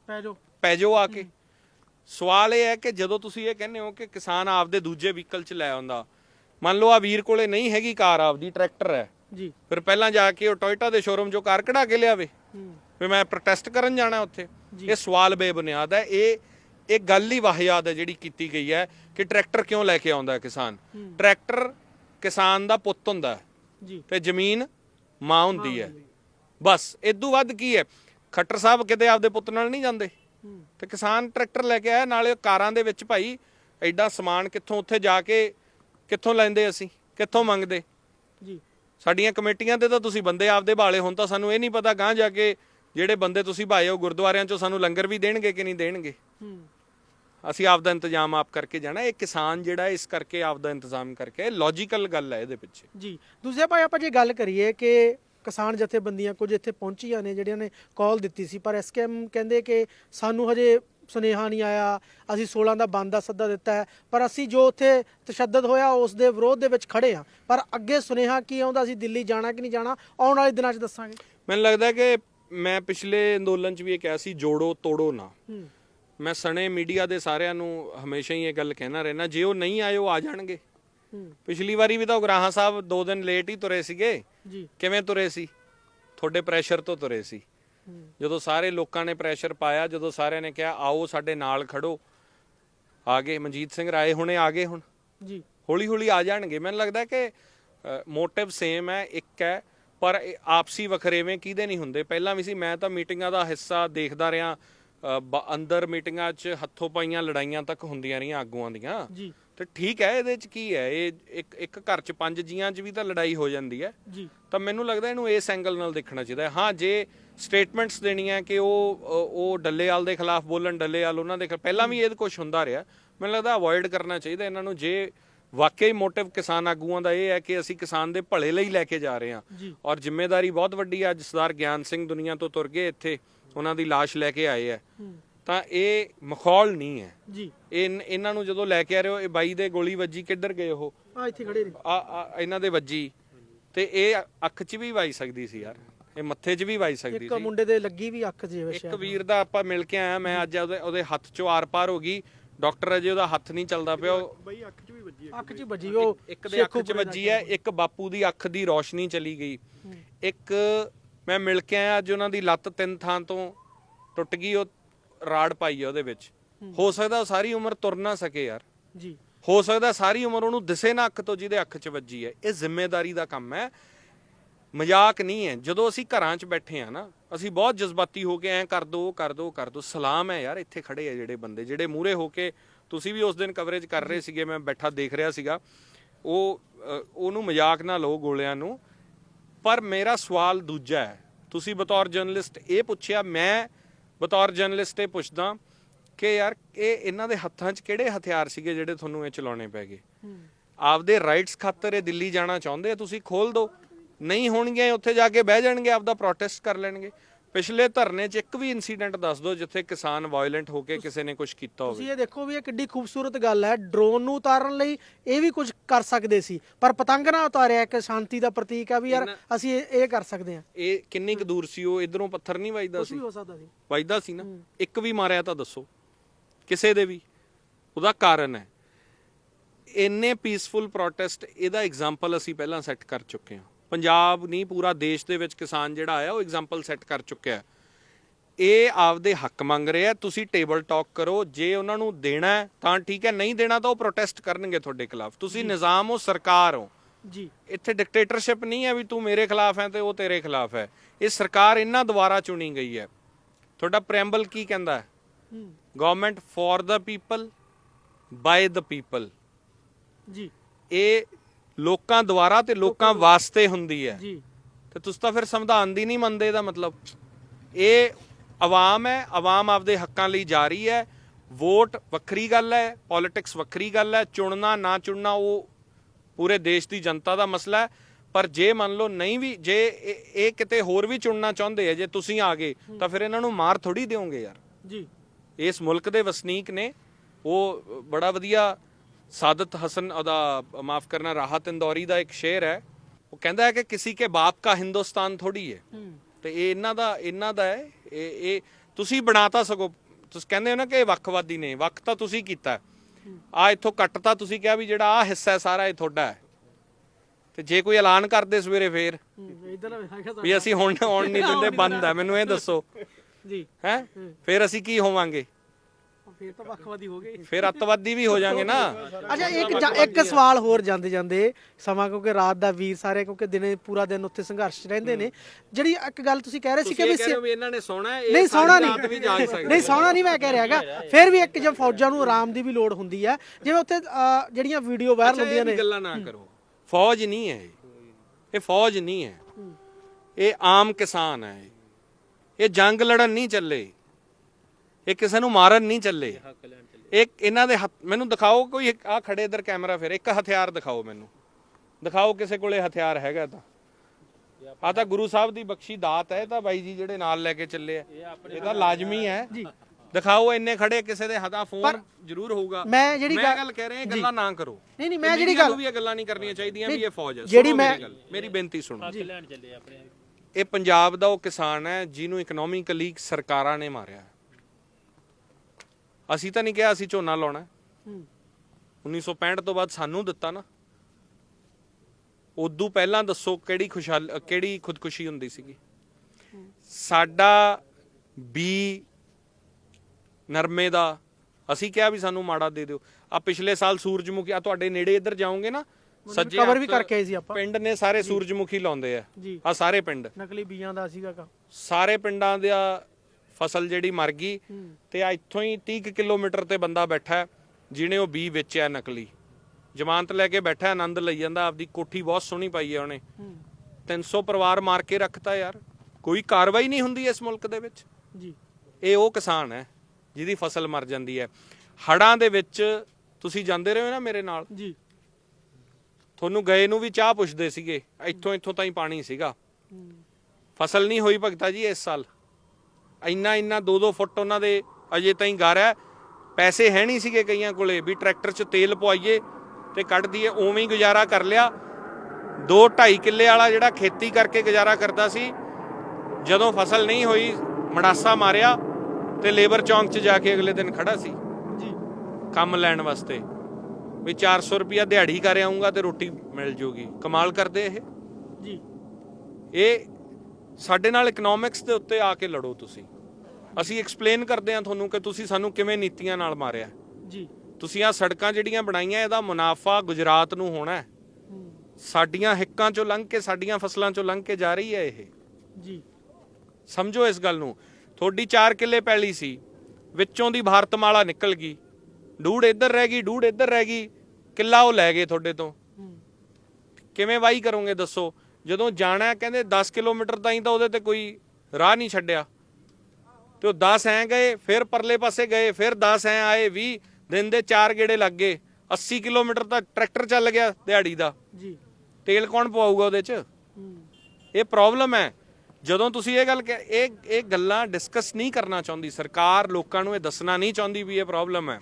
ਪੈ ਜਾਓ। ਪੈ ਜਾਓ ਆ ਕੇ। ਸਵਾਲ ਇਹ ਹੈ ਕਿ ਜਦੋਂ ਤੁਸੀਂ ਇਹ ਕਹਿੰਦੇ ਹੋ ਕਿ ਕਿਸਾਨ ਆਪਦੇ ਦੂਜੇ ਵਹੀਕਲ 'ਚ ਲੈ ਆਉਂਦਾ ਮੰਨ ਲਓ ਆ ਵੀਰ ਕੋਲੇ ਨਹੀਂ ਹੈਗੀ ਕਾਰ ਆਪਦੀ ਟਰੈਕਟਰ ਹੈ। ਜੀ। ਫਿਰ ਪਹਿਲਾਂ ਜਾ ਕੇ ਉਹ ਟੋਇਟਾ ਦੇ ਸ਼ੋਰੂਮ 'ਚੋਂ ਕਾਰ ਕਢਾ ਕੇ ਲਿਆਵੇ। ਵੀ ਮੈਂ ਪ੍ਰੋਟੈਸਟ ਕਰਨ ਜਾਣਾ ਉੱਥੇ। ਇਹ ਸਵਾਲ ਬੇਬੁਨਿਆਦ ਹੈ। ਇਹ ਇਹ ਗੱਲ ਹੀ ਵਾਹਿਆਤ ਹੈ ਜਿਹੜੀ ਕੀਤੀ ਗਈ ਹੈ ਕਿ ਟਰੈਕਟਰ ਕਿਉਂ ਲੈ ਕੇ ਆਉਂਦਾ ਕਿਸਾਨ? ਟਰੈਕਟਰ ਕਿਸਾਨ ਦਾ ਪੁੱਤ ਹੁੰਦਾ ਹੈ ਜੀ। ਤੇ ਜ਼ਮੀਨ ਮਾਂ ਹੁੰਦੀ ਹੈ। ਬਸ ਇਦੋਂ ਵੱਧ ਕੀ ਹੈ? ਖੱਟਰ ਸਾਹਿਬ ਕਿਤੇ ਆਪਦੇ ਪੁੱਤ ਨਾਲ ਨਹੀਂ ਜਾਂਦੇ? ਤੇ ਕਿਸਾਨ ਟਰੈਕਟਰ ਲੈ ਕੇ ਆਇਆ ਨਾਲੇ ਕਾਰਾਂ ਦੇ ਵਿੱਚ ਭਾਈ ਐਡਾ ਸਮਾਨ ਕਿੱਥੋਂ ਉੱਥੇ ਜਾ ਕੇ ਕਿੱਥੋਂ ਲੈਂਦੇ ਅਸੀਂ ਕਿੱਥੋਂ ਮੰਗਦੇ? ਜੀ। ਸਾਡੀਆਂ ਕਮੇਟੀਆਂ ਤੇ ਤਾਂ ਤੁਸੀਂ ਬੰਦੇ ਆਪਦੇ ਭਾਲੇ ਹੁਣ ਤਾਂ ਸਾਨੂੰ ਇਹ ਨਹੀਂ ਪਤਾ ਗਾਂ ਜਾ ਕੇ ਜਿਹੜੇ ਬੰਦੇ ਤੁਸੀਂ ਭਾਏ ਹੋ ਗੁਰਦੁਆਰਿਆਂ ਚੋਂ ਸਾਨੂੰ ਲੰਗਰ ਵੀ ਦੇਣਗੇ ਕਿ ਨਹੀਂ ਦੇਣਗੇ? ਹੂੰ। ਅਸੀਂ ਆਪਦਾ ਇੰਤਜ਼ਾਮ ਆਪ ਕਰਕੇ ਜਾਣਾ ਇਹ ਕਿਸਾਨ ਜਿਹੜਾ ਇਸ ਕਰਕੇ ਆਪਦਾ ਇੰਤਜ਼ਾਮ ਕਰਕੇ ਲੌਜੀਕਲ ਗੱਲ ਹੈ ਇਹਦੇ ਪਿੱਛੇ। ਜੀ। ਦੂਜੇ ਭਾਈ ਆਪਾਂ ਜੇ ਗੱਲ ਕਰੀਏ ਕਿ ਕਿਸਾਨ ਜਥੇਬੰਦੀਆਂ ਕੁਝ ਇੱਥੇ ਪਹੁੰਚੀਆਂ ਨੇ ਜਿਹੜੀਆਂ ਨੇ ਕਾਲ ਦਿੱਤੀ ਸੀ। ਪਰ ਐਸਕੇਐਮ ਕਹਿੰਦੇ ਕਿ ਸਾਨੂੰ ਹਜੇ ਸੁਨੇਹਾ ਨਹੀਂ ਆਇਆ ਅਸੀਂ 16 ਦਾ ਬੰਦ ਦਾ ਸੱਦਾ ਦਿੱਤਾ ਹੈ ਪਰ ਅਸੀਂ ਜੋ ਉੱਥੇ ਤਸ਼ੱਦਦ ਹੋਇਆ ਉਸ ਦੇ ਵਿਰੋਧ ਦੇ ਵਿੱਚ ਖੜੇ ਆ ਪਰ ਅੱਗੇ ਸੁਨੇਹਾ ਕੀ ਆਉਂਦਾ ਅਸੀਂ ਦਿੱਲੀ ਜਾਣਾ ਕਿ ਨਹੀਂ ਜਾਣਾ ਆਉਣ ਵਾਲੇ ਦਿਨਾਂ 'ਚ ਦੱਸਾਂਗੇ। ਮੈਨੂੰ ਲੱਗਦਾ ਕਿ ਮੈਂ ਪਿਛਲੇ ਅੰਦੋਲਨ 'ਚ ਵੀ ਇਹ ਕਿਹਾ ਸੀ ਜੋੜੋ ਤੋੜੋ ਨਾ। ਮੈਂ ਸਣੇ ਮੀਡੀਆ ਦੇ ਸਾਰਿਆਂ ਨੂੰ ਹਮੇਸ਼ਾ ਹੀ ਇਹ ਗੱਲ ਕਹਿਣਾ ਰਹਿਣਾ ਜੇ ਉਹ ਨਹੀਂ ਆਏ ਉਹ ਆ ਜਾਣਗੇ। ਪਿਛਲੀ ਵਾਰੀ ਵੀ ਤਾਂ ਉਗਰਾਹਾਂ ਸਾਹਿਬ ਦੋ ਦਿਨ ਲੇਟ ਹੀ ਤੁਰੇ ਸੀਗੇ। ਜੀ। ਕਿਵੇਂ ਤੁਰੇ ਸੀ? ਤੁਹਾਡੇ ਪ੍ਰੈਸ਼ਰ ਤੋਂ ਤੁਰੇ ਸੀ। ਜਦੋਂ ਸਾਰੇ ਲੋਕਾਂ ਨੇ ਪ੍ਰੈਸ਼ਰ ਪਾਇਆ ਜਦੋਂ ਸਾਰਿਆਂ ਨੇ ਕਿਹਾ ਆਓ ਸਾਡੇ ਨਾਲ ਖੜੋ। ਆ ਗਏ ਮਨਜੀਤ ਸਿੰਘ ਰਾਏ ਹੁਣੇ ਆ ਗਏ ਹੁਣ। ਜੀ। ਹੌਲੀ ਹੌਲੀ ਆ ਜਾਣਗੇ। ਮੈਨੂੰ ਲੱਗਦਾ ਕਿ ਮੋਟਿਵ ਸੇਮ ਹੈ ਇੱਕ ਹੈ ਪਰ ਆਪਸੀ ਵਖਰੇਵੇਂ ਕਿਹਦੇ ਨਹੀਂ ਹੁੰਦੇ? ਪਹਿਲਾਂ ਵੀ ਸੀ ਮੈਂ ਤਾਂ ਮੀਟਿੰਗਾਂ ਦਾ ਹਿੱਸਾ ਦੇਖਦਾ ਰਿਹਾ। ਅੰਦਰ ਮੀਟਿੰਗਾਂ 'ਚ ਹੱਥੋਂ ਪਾਈਆਂ ਲੜਾਈਆਂ ਤੱਕ ਹੁੰਦੀਆਂ ਰਹੀਆਂ ਆਗੂਆਂ ਦੀਆਂ। ਜੀ। ਤੇ ਠੀਕ ਹੈ ਇਹਦੇ 'ਚ ਕੀ ਹੈ? ਇਹ ਇੱਕ ਇੱਕ ਘਰ 'ਚ ਪੰਜ ਜੀਆਂ 'ਚ ਵੀ ਤਾਂ ਲੜਾਈ ਹੋ ਜਾਂਦੀ ਹੈ। ਜੀ। ਤਾਂ ਮੈਨੂੰ ਲੱਗਦਾ ਇਹਨੂੰ ਇਸ ਐਂਗਲ ਨਾਲ ਦੇਖਣਾ ਚਾਹੀਦਾ ਹੈ। ਜੇ ਸਟੇਟਮੈਂਟਸ ਦੇਣੀਆਂ ਕਿ ਉਹ ਉਹ ਡੱਲੇਵਾਲ ਦੇ ਖਿਲਾਫ ਬੋਲਣ ਡੱਲੇਵਾਲ ਉਹਨਾਂ ਦੇ ਪਹਿਲਾਂ ਵੀ ਇਹ ਕੁਝ ਹੁੰਦਾ ਰਿਹਾ। ਮੈਨੂੰ ਲੱਗਦਾ ਅਵੋਇਡ ਕਰਨਾ ਚਾਹੀਦਾ ਇਹਨਾਂ ਨੂੰ। ਜੇ ਵਾਕਈ ਮੋਟਿਵ ਕਿਸਾਨ ਆਗੂਆਂ ਦਾ ਇਹ ਹੈ ਕਿ ਅਸੀਂ ਕਿਸਾਨ ਦੇ ਭਲੇ ਲਈ ਲੈ ਕੇ ਜਾ ਰਹੇ ਹਾਂ ਔਰ ਜ਼ਿੰਮੇਵਾਰੀ ਬਹੁਤ ਵੱਡੀ ਹੈ। ਅੱਜ ਸਰਦਾਰ ਗਿਆਨ ਸਿੰਘ ਦੁਨੀਆ ਤੋਂ ਤੁਰ ਗਏ ਇੱਥੇ। ਉਹਨਾਂ ਦੀ ਲਾਸ਼ ਲੈ ਕੇ ਆਏ ਹੈ ਹੂੰ। ਤਾਂ ਇਹ ਮਖੌਲ ਨਹੀਂ ਹੈ। ਜੀ। ਇਹ ਇਹਨਾਂ ਨੂੰ ਜਦੋਂ ਲੈ ਕੇ ਆ ਰਹੇ ਹੋ ਇਹ ਬਾਈ ਦੇ ਗੋਲੀ ਵੱਜੀ ਕਿੱਧਰ ਗਏ ਉਹ? ਆ ਇੱਥੇ ਖੜੇ ਨੇ। ਆ ਆ ਇਹਨਾਂ ਦੇ ਵੱਜੀ। ਤੇ ਇਹ ਅੱਖ 'ਚ ਵੀ ਵੱਜ ਸਕਦੀ ਸੀ ਯਾਰ। ਇਹ ਮੱਥੇ 'ਚ ਵੀ ਵੱਜ ਸਕਦੀ ਇੱਕ ਸੀ। ਮੁੰਡੇ ਦੇ ਲੱਗੀ ਵੀ ਅੱਖ ਜੇ ਇੱਕ ਵੀਰ ਦਾ ਆਪਾਂ ਮਿਲ ਕੇ ਆਇਆ ਮੈਂ ਅੱਜ ਉਹਦੇ ਉਹਦੇ ਹੱਥ 'ਚੋਂ ਆਰ-ਪਾਰ ਹੋ ਗਈ। ਡਾਕਟਰ ਅਜੇ ਉਹਦਾ ਹੱਥ ਨਹੀਂ ਚੱਲਦਾ ਪਿਆ। ਉਹ ਅੱਖ 'ਚ ਵੱਜੀ ਉਹ ਇੱਕ ਦੇ ਅੱਖ 'ਚ ਵੱਜੀ ਹੈ ਇੱਕ ਬਾਪੂ ਦੀ ਅੱਖ ਦੀ ਰੋਸ਼ਨੀ ਚਲੀ ਗਈ। ਇੱਕ ਮੈਂ ਮਿਲ ਕੇ ਆਇਆ ਅੱਜ ਉਹਨਾਂ ਦੀ ਲੱਤ ਤਿੰਨ ਥਾਂ ਤੋਂ ਟੁੱਟ ਗਈ ਉਹ ਰਾੜ ਪਾਈ ਉਹਦੇ ਵਿੱਚ। ਹੋ। ਸਕਦਾ ਉਹ ਸਾਰੀ ਉਮਰ ਤੁਰ ਨਾ ਸਕੇ ਯਾਰ। ਜੀ। ਹੋ ਸਕਦਾ ਸਾਰੀ ਉਮਰ ਉਹਨੂੰ ਦਿਸੇ ਨਾ ਅੱਖ ਤੋਂ ਜਿਹਦੇ ਅੱਖ 'ਚ ਵੱਜੀ ਹੈ। ਇਹ ਜ਼ਿੰਮੇਵਾਰੀ ਦਾ ਕੰਮ ਹੈ। ਮਜ਼ਾਕ ਨਹੀਂ ਹੈ। ਜਦੋਂ ਅਸੀਂ ਘਰਾਂ 'ਚ ਬੈਠੇ ਆ ਨਾ ਅਸੀਂ ਬਹੁਤ ਜਜ਼ਬਾਤੀ ਹੋ ਕੇ ਐਂ ਕਰ ਦੋ ਉਹ ਕਰ ਦੋ ਕਰ ਦੋ। ਸਲਾਮ ਹੈ ਯਾਰ ਇੱਥੇ ਖੜੇ ਆ ਜਿਹੜੇ ਬੰਦੇ ਜਿਹੜੇ ਮੂਰੇ ਹੋ ਕੇ ਤੁਸੀਂ ਵੀ ਉਸ ਦਿਨ ਕਵਰੇਜ ਕਰ ਰਹੇ ਸੀਗੇ ਮੈਂ ਬੈਠਾ ਦੇਖ ਰਿਹਾ ਸੀਗਾ। ਉਹ ਉਹਨੂੰ ਮਜ਼ਾਕ ਨਾ ਲਓ ਗੋਲਿਆਂ ਨੂੰ। ਪਰ ਮੇਰਾ ਸਵਾਲ ਦੂਜਾ ਹੈ। ਤੁਸੀਂ ਬਤੌਰ ਜਰਨਲਿਸਟ ਇਹ ਪੁੱਛਿਆ, ਮੈਂ ਬਤੌਰ ਜਰਨਲਿਸਟ ਇਹ ਪੁੱਛਦਾ ਕਿ ਯਾਰ, ਇਹ ਇਹਨਾਂ ਦੇ ਹੱਥਾਂ 'ਚ ਕਿਹੜੇ ਹਥਿਆਰ ਸੀਗੇ ਜਿਹੜੇ ਤੁਹਾਨੂੰ ਇਹ ਚਲਾਉਣੇ ਪੈ ਗਏ? ਆਪਦੇ ਰਾਈਟਸ ਖਾਤਰ ਇਹ ਦਿੱਲੀ ਜਾਣਾ ਚਾਹੁੰਦੇ ਆ ਤੁਸੀਂ? ਖੋਲ ਦਿਓ ਨਹੀਂ ਹੋਣਗੇ ਉੱਥੇ ਜਾ ਕੇ ਬਹਿ ਜਾਣਗੇ, ਆਪਦਾ ਪ੍ਰੋਟੈਸਟ ਕਰ ਲੈਣਗੇ। ਪਿਛਲੇ ਧਰਨੇ 'ਚ ਇੱਕ ਵੀ ਇਨਸੀਡੈਂਟ ਦੱਸ ਦਿਓ ਜਿੱਥੇ ਕਿਸਾਨ ਵਾਇਲੈਂਟ ਹੋ ਕੇ ਕਿਸੇ ਨੇ ਕੁਝ ਕੀਤਾ ਹੋਵੇ। ਤੁਸੀਂ ਇਹ ਦੇਖੋ ਵੀ ਇਹ ਕਿੱਡੀ ਖੂਬਸੂਰਤ ਗੱਲ ਹੈ। ਡਰੋਨ ਨੂੰ ਉਤਾਰਨ ਲਈ ਇਹ ਵੀ ਕੁਝ ਕਰ ਸਕਦੇ ਸੀ। ਪਰ ਪਤੰਗ ਨਾ ਉਤਾਰਿਆ ਇੱਕ ਸ਼ਾਂਤੀ ਦਾ ਪ੍ਰਤੀਕ ਹੈ ਵੀ ਯਾਰ ਅਸੀਂ ਇਹ ਇਹ ਕਰ ਸਕਦੇ ਹਾਂ। ਇਹ ਕਿੰਨੀ ਕੁ ਦੂਰ ਸੀ ਉਹ? ਇਧਰੋਂ ਪੱਥਰ ਨਹੀਂ ਵੱਜਦਾ ਕੁਝ ਸੀ? ਵੀ ਹੋ ਸਕਦਾ ਸੀ। ਵੱਜਦਾ ਸੀ ਨਾ? ਇੱਕ ਵੀ ਮਾਰਿਆ ਤਾਂ ਦੱਸੋ। ਕਿਸੇ ਦੇ ਵੀ। ਉਹਦਾ ਕਾਰਨ ਹੈ। ਇੰਨੇ ਪੀਸਫੁਲ ਪ੍ਰੋਟੈਸਟ ਇਹਦਾ ਐਗਜ਼ਾਮਪਲ ਅਸੀਂ ਪਹਿਲਾਂ ਸੈੱਟ ਕਰ ਚੁੱਕੇ ਹਾਂ। ਪੰਜਾਬ ਨਹੀਂ ਪੂਰਾ ਦੇਸ਼ ਦੇ ਵਿੱਚ ਕਿਸਾਨ ਜਿਹੜਾ ਆਇਆ ਉਹ ਐਗਜ਼ਾਮਪਲ ਸੈੱਟ ਕਰ ਚੁੱਕਿਆ ਹੈ। ਇਹ ਆਪਦੇ ਹੱਕ ਮੰਗ ਰਹੇ ਆ ਤੁਸੀਂ ਟੇਬਲ ਟਾਕ ਕਰੋ ਜੇ ਉਹਨਾਂ ਨੂੰ ਦੇਣਾ ਹੈ ਤਾਂ ਠੀਕ ਹੈ ਨਹੀਂ ਦੇਣਾ ਤਾਂ ਉਹ ਪ੍ਰੋਟੈਸਟ ਕਰਨਗੇ ਤੁਹਾਡੇ ਖਿਲਾਫ। ਤੁਸੀਂ ਨਿਜ਼ਾਮ ਹੋ ਸਰਕਾਰ ਹੋ। ਜੀ। ਇੱਥੇ ਡਿਕਟੇਟਰਸ਼ਿਪ ਨਹੀਂ ਹੈ ਵੀ ਤੂੰ ਮੇਰੇ ਖਿਲਾਫ ਹੈ ਤੇ ਉਹ ਤੇਰੇ ਖਿਲਾਫ ਹੈ। ਇਹ ਸਰਕਾਰ ਇਹਨਾਂ ਦੁਆਰਾ ਚੁਣੀ ਗਈ ਹੈ। ਤੁਹਾਡਾ ਪ੍ਰੈਂਬਲ ਕੀ ਕਹਿੰਦਾ ਹੈ? ਹੂੰ। Government for the people by the people ਜੀ। ਇਹ ਲੋਕਾਂ ਦੁਆਰਾ ਤੇ ਲੋਕਾਂ ਵਾਸਤੇ ਹੁੰਦੀ ਹੈ। ਜੀ। ਤੇ ਤੁਸੀਂ ਤਾਂ ਫਿਰ ਸੰਵਿਧਾਨ ਦੀ ਨਹੀਂ ਮੰਨਦੇ ਦਾ ਮਤਲਬ। ਇਹ ਆਵਾਮ ਹੈ ਆਵਾਮ ਆਪਦੇ ਹੱਕਾਂ ਲਈ ਜਾ ਰਹੀ ਹੈ। ਵੋਟ ਵੱਖਰੀ ਗੱਲ ਹੈ ਪੋਲਿਟਿਕਸ ਵੱਖਰੀ ਗੱਲ ਹੈ ਚੁਣਨਾ ਨਾ ਚੁਣਨਾ ਉਹ ਪੂਰੇ ਦੇਸ਼ ਦੀ ਜਨਤਾ ਦਾ ਮਸਲਾ ਹੈ। ਪਰ ਜੇ ਮੰਨ ਲਓ ਨਹੀਂ ਵੀ ਜੇ ਇਹ ਕਿਤੇ ਹੋਰ ਵੀ ਚੁਣਨਾ ਚਾਹੁੰਦੇ ਆ ਜੇ ਤੁਸੀਂ ਆ ਗਏ ਤਾਂ ਫਿਰ ਇਹਨਾਂ ਨੂੰ ਮਾਰ ਥੋੜੀ ਦਿਓਗੇ ਯਾਰ। ਜੀ। ਇਸ ਮੁਲਕ ਦੇ ਵਸਨੀਕ ਨੇ ਉਹ ਬੜਾ ਵਧੀਆ ਸਾਦਤ ਹਸਨ ਉਹਦਾ ਮਾਫ ਕਰਨਾ ਰਾਹਤ ਇੰਦੌਰੀ ਦਾ ਇੱਕ ਸ਼ੇਰ ਹੈ ਉਹ ਕਹਿੰਦਾ ਹੈ ਕਿ ਕਿਸੇ ਕੇ ਬਾਪ ਕਾ ਹਿੰਦੁਸਤਾਨ ਥੋੜੀ ਹੈ ਤੇ ਇਹ ਇਹਨਾਂ ਦਾ ਇਹਨਾਂ ਦਾ ਹੈ ਇਹ ਇਹ ਤੁਸੀਂ ਬਣਾਤਾ ਸਕੋ ਤੁਸੀਂ ਕਹਿੰਦੇ ਹੋ ਨਾ ਕਿ ਇਹ ਵੱਖਵਾਦੀ ਨੇ ਵੱਖ ਤਾਂ ਤੁਸੀਂ ਕੀਤਾ ਆ ਇੱਥੋਂ ਕੱਟਤਾ ਤੁਸੀਂ ਕਿਹਾ ਵੀ ਜਿਹੜਾ ਆ ਹਿੱਸਾ ਹੈ ਸਾਰਾ ਇਹ ਤੁਹਾਡਾ ਹੈ ਤੇ ਜੇ ਕੋਈ ਐਲਾਨ ਕਰਦੇ ਸਵੇਰੇ ਫੇਰ ਵੀ ਅਸੀਂ ਹੁਣ ਆਉਣ ਨਹੀਂ ਦਿੰਦੇ ਬੰਦ ਹੈ ਮੈਨੂੰ ਇਹ ਦੱਸੋ ਜੀ ਹੈ ਫਿਰ ਅਸੀਂ ਕੀ ਹੋਵਾਂਗੇ ਫੇਰ ਤਾਂ ਵੱਖਵਾਦੀ ਹੋ ਗਏ ਫਿਰ ਅੱਤਵਾਦੀ ਵੀ ਹੋ ਜਾਾਂਗੇ ਨਾ। ਅੱਛਾ ਇੱਕ ਜਾ- ਇੱਕ ਸਵਾਲ ਹੋਰ ਜਾਂਦੇ ਜਾਂਦੇ। ਸਮਾਂ ਕਿਉਂਕਿ ਰਾਤ ਦਾ ਵੀਰ ਸਾਰੇ ਕਿਉਂਕਿ ਦਿਨੇ ਪੂਰਾ ਦਿਨ ਉੱਥੇ ਸੰਘਰਸ਼ 'ਚ ਰਹਿੰਦੇ ਨੇ। ਜਿਹੜੀ ਇੱਕ ਗੱਲ ਤੁਸੀਂ ਕਹਿ ਰਹੇ ਸੀ ਕਿ ਵੀ ਇਹ ਕਹਿ ਰਹੇ ਹੋ ਵੀ ਇਹਨਾਂ ਨੇ ਸੋਣਾ ਹੈ ਨਹੀਂ ਇਹ ਸੌਣਾ ਰਾਤ ਵੀ ਜਾਗ ਨਹੀਂ ਸਕਦੇ ਨਹੀਂ ਸੌਣਾ ਨਹੀਂ ਮੈਂ ਕਹਿ ਰਿਹਾ ਹੈਗਾ। ਫਿਰ ਵੀ ਇੱਕ ਜੇ ਫੌਜਾਂ ਨੂੰ ਆਰਾਮ ਦੀ ਵੀ ਲੋੜ ਹੁੰਦੀ ਹੈ। ਜਿਵੇਂ ਉੱਥੇ ਅਹ, ਜਿਹੜੀਆਂ ਵੀਡੀਓ ਵਾਇਰਲ ਹੁੰਦੀਆਂ ਨੇ। ਗੱਲਾਂ ਨਾ ਕਰੋ। ਫੌਜ ਨਹੀਂ ਹੈ ਇਹ। ਇਹ ਫੌਜ ਨਹੀਂ ਹੈ। ਇਹ ਆਮ ਕਿਸਾਨ ਹੈ ਇਹ। ਇਹ ਜੰਗ ਲੜਨ ਨਹੀਂ ਚੱਲੇ। ਇਹ ਕਿਸੇ ਨੂੰ ਮਾਰਨ ਨਹੀਂ ਚੱਲੇ। ਇੱਕ ਇਹਨਾਂ ਦੇ ਮੈਨੂੰ ਦਿਖਾਓ ਕੋਈ ਆ ਖੜੇ ਇਧਰ ਕੈਮਰਾ ਫਿਰ ਇੱਕ ਹਥਿਆਰ ਦਿਖਾਓ ਮੈਨੂੰ। ਦਿਖਾਓ ਕਿਸੇ ਕੋਲੇ ਹਥਿਆਰ ਹੈਗਾ ਤਾਂ। ਆ ਤਾਂ ਗੁਰੂ ਸਾਹਿਬ ਦੀ ਬਖਸ਼ੀ ਦਾਤ ਹੈ ਤਾਂ ਬਾਈ ਜੀ ਜਿਹੜੇ ਨਾਲ ਲੈ ਕੇ ਚੱਲੇ ਆ। ਇਹ ਤਾਂ ਲਾਜ਼ਮੀ ਹੈ। ਦਿਖਾਓ ਇੰਨੇ ਖੜੇ ਕਿਸੇ ਦੇ ਹੱਥਾਂ ਫੋਨ ਜ਼ਰੂਰ ਹੋਊਗਾ। ਮੈਂ ਜਿਹੜੀ ਗੱਲ- ਗੱਲ ਕਹਿ ਰਿਹਾ ਗੱਲਾਂ ਨਾ ਕਰੋ। ਨਹੀਂ ਨਹੀਂ ਮੈਂ ਜਿਹੜੀ ਗੱਲ ਨੂੰ ਵੀ ਇਹ ਗੱਲਾਂ ਨਹੀਂ ਕਰਨੀਆਂ ਚਾਹੀਦੀਆਂ ਵੀ ਇਹ ਫੌਜ ਹੈ। ਜਿਹੜੀ ਮੈਂ- ਮੇਰੀ ਬੇਨਤੀ ਸੁਣੋ। ਇਹ ਪੰਜਾਬ ਦਾ ਉਹ ਕਿਸਾਨ ਹੈ ਜਿਹਨੂੰ ਇਕਨੋਮਿਕਲੀ ਸਰਕਾਰਾਂ ਨੇ ਮਾਰਿਆ। ਹੈ। ਅਸੀਂ ਤਾਂ ਨਹੀਂ ਕਿਹਾ ਅਸੀਂ ਝੋਨਾ ਲਾਉਣਾ। ਹੈ। ਹੂੰ। 1965 ਤੋਂ ਬਾਅਦ ਸਾਨੂੰ ਦਿੱਤਾ ਨਾ। ਉਦੋਂ ਪਹਿਲਾਂ ਦੱਸੋ ਕਿਹੜੀ ਖੁਸ਼ਹਾਲ ਕਿਹੜੀ ਖੁਦਕੁਸ਼ੀ ਹੁੰਦੀ ਸੀਗੀ? ਸਾਡਾ ਬੀ ਨਰਮੇ ਦਾ ਅਸੀਂ ਕਿਹਾ ਵੀ ਸਾਨੂੰ ਮਾੜਾ ਦੇ ਦਿਓ। ਆ ਪਿਛਲੇ ਸਾਲ ਸੂਰਜਮੁਖੀ ਆ ਤੁਹਾਡੇ ਨੇੜੇ ਇੱਧਰ ਜਾਓਗੇ ਨਾ ਸੱਜੇ cover ਵੀ ਹੱਥ ਕਰਕੇ ਆਏ ਸੀ ਆਪਾਂ। ਪਿੰਡ ਨੇ ਸਾਰੇ ਸੂਰਜਮੁਖੀ ਲਾਉਂਦੇ ਆ। ਜੀ। ਆ ਸਾਰੇ ਪਿੰਡ। ਨਕਲੀ ਬੀਜਾਂ ਦਾ ਸੀਗਾ ਕੰਮ। ਸਾਰੇ ਪਿੰਡਾਂ ਦਾ ਫਸਲ ਜਿਹੜੀ ਮਰ ਗਈ ਤੇ ਆ ਇੱਥੋਂ ਹੀ 30 ਕੁ ਕਿਲੋਮੀਟਰ ਤੇ ਬੰਦਾ ਬੈਠਾ ਹੈ, ਜਿਹਨੇ ਉਹ ਬੀ ਵੇਚਿਆ ਨਕਲੀ। ਜ਼ਮਾਨਤ ਲੈ ਕੇ ਬੈਠਾ ਆਨੰਦ ਲਈ ਜਾਂਦਾ ਆਪਦੀ ਕੋਠੀ ਬਹੁਤ ਸੋਹਣੀ ਪਾਈ ਹੈ ਉਹਨੇ। 300 ਪਰਿਵਾਰ ਮਾਰ ਕੇ ਰੱਖਤਾ ਯਾਰ। ਕੋਈ ਕਾਰਵਾਈ ਨਹੀਂ ਹੁੰਦੀ ਇਸ ਮੁਲਕ ਦੇ ਵਿੱਚ। ਜੀ। ਇਹ ਉਹ ਕਿਸਾਨ ਹੈ ਜਿਹਦੀ ਫਸਲ ਮਰ ਜਾਂਦੀ ਹੈ। ਹੜਾਂ ਦੇ ਵਿੱਚ ਤੁਸੀਂ ਜਾਂਦੇ ਰਹੇ ਹੋ ਨਾ ਮੇਰੇ ਨਾਲ? ਜੀ। ਤੁਹਾਨੂੰ ਗਏ ਨੂੰ ਵੀ ਚਾਹ ਪੁੱਛਦੇ ਸੀਗੇ ਇੱਥੋਂ ਇੱਥੋਂ ਤਾਈਂ ਪਾਣੀ ਸੀਗਾ। ਫਸਲ ਨਹੀਂ ਹੋਈ ਭਗਤਾ ਜੀ ਇਸ ਸਾਲ। ਇੰਨਾ ਇੰਨਾ 2-2 ਫੁੱਟ ਉਹਨਾਂ ਦੇ ਅਜੇ ਤਾਈਂ ਗਰ ਹੈ। ਪੈਸੇ ਹੈ ਨਹੀਂ ਸੀਗੇ ਕਈਆਂ ਕੋਲੇ ਵੀ ਟਰੈਕਟਰ 'ਚ ਤੇਲ ਪਵਾਈਏ ਤੇ ਕੱਢ ਦਈਏ ਉਵੇਂ ਹੀ ਗੁਜ਼ਾਰਾ ਕਰ ਲਿਆ। 2-2.5 ਕਿੱਲੇ ਵਾਲਾ ਜਿਹੜਾ ਖੇਤੀ ਕਰਕੇ ਗੁਜ਼ਾਰਾ ਕਰਦਾ ਸੀ ਜਦੋਂ ਫਸਲ ਨਹੀਂ ਹੋਈ ਮੜਾਸਾ ਮਾਰਿਆ ਤੇ ਲੇਬਰ ਚੌਂਕ 'ਚ ਜਾ ਕੇ ਅਗਲੇ ਦਿਨ ਖੜਾ ਸੀ। ਜੀ। ਕੰਮ ਲੈਣ ਵਾਸਤੇ। ਵੀ 400 ਰੁਪਿਆ ਦਿਹਾੜੀ ਕਰ ਆਉਂਗਾ ਤੇ ਰੋਟੀ ਮਿਲ ਜੂਗੀ। ਕਮਾਲ ਕਰਦੇ ਇਹ। ਜੀ। ਇਹ ਸਾਡੇ ਨਾਲ ਇਕਨੋਮਿਕਸ ਦੇ ਉੱਤੇ ਆ ਕੇ ਲੜੋ ਤੁਸੀਂ। ਅਸੀਂ ਐਕਸਪਲੇਨ ਕਰਦੇ ਹਾਂ ਤੁਹਾਨੂੰ ਕਿ ਤੁਸੀਂ ਸਾਨੂੰ ਕਿਵੇਂ ਨੀਤੀਆਂ ਨਾਲ ਮਾਰਿਆ। ਜੀ। ਤੁਸੀਂ ਆ ਸੜਕਾਂ ਜਿਹੜੀਆਂ ਬਣਾਈਆਂ ਇਹਦਾ ਮੁਨਾਫਾ ਗੁਜਰਾਤ ਨੂੰ ਹੋਣਾ ਹੈ। ਸਾਡੀਆਂ ਹਿੱਕਾਂ ਚੋਂ ਲੰਘ ਕੇ ਸਾਡੀਆਂ ਫਸਲਾਂ ਚੋਂ ਲੰਘ ਕੇ ਜਾ ਰਹੀ ਹੈ ਇਹ। ਜੀ। ਸਮਝੋ ਇਸ ਗੱਲ ਨੂੰ। ਤੁਹਾਡੀ 4 ਕਿੱਲੇ ਪੈਲੀ ਸੀ ਵਿੱਚੋਂ ਦੀ ਭਾਰਤਮਾਲਾ ਨਿਕਲ ਗਈ। ਡੂੜ ਇੱਧਰ ਰਹਿ ਗਈ ਡੂੜ ਇੱਧਰ ਰਹਿ ਗਈ। ਕਿੱਲਾ ਉਹ ਲੈ ਗਏ ਤੁਹਾਡੇ ਤੋਂ। ਕਿਵੇਂ ਵਾਈ ਕਰੋਗੇ ਦੱਸੋ? ਜਦੋਂ ਜਾਣਾ ਕਹਿੰਦੇ 10 ਕਿਲੋਮੀਟਰ ਤਾਈਂ ਤਾਂ ਉਹਦੇ ਤੇ ਕੋਈ ਰਾਹ ਨਹੀਂ ਛੱਡਿਆ। ਤੇ ਉਹ 10 ਐ ਗਏ ਫਿਰ ਪਰਲੇ ਪਾਸੇ ਗਏ ਫਿਰ 10 ਐ ਆਏ 20 ਦਿਨ ਦੇ 4 ਗੇੜੇ ਲੱਗ ਗਏ। 80 ਕਿਲੋਮੀਟਰ ਤਾਂ ਟਰੈਕਟਰ ਚੱਲ ਗਿਆ ਦਿਹਾੜੀ ਦਾ। ਜੀ। ਤੇਲ ਕੌਣ ਪਵਾਊਗਾ ਉਹਦੇ 'ਚ? ਇਹ ਪ੍ਰੋਬਲਮ ਹੈ। ਜਦੋਂ ਤੁਸੀਂ ਇਹ ਗੱਲ ਇਹ ਇਹ ਗੱਲਾਂ ਡਿਸਕਸ ਨਹੀਂ ਕਰਨਾ ਚਾਹੁੰਦੀ। ਸਰਕਾਰ ਲੋਕਾਂ ਨੂੰ ਇਹ ਦੱਸਣਾ ਨਹੀਂ ਚਾਹੁੰਦੀ ਵੀ ਇਹ ਪ੍ਰੋਬਲਮ ਹੈ।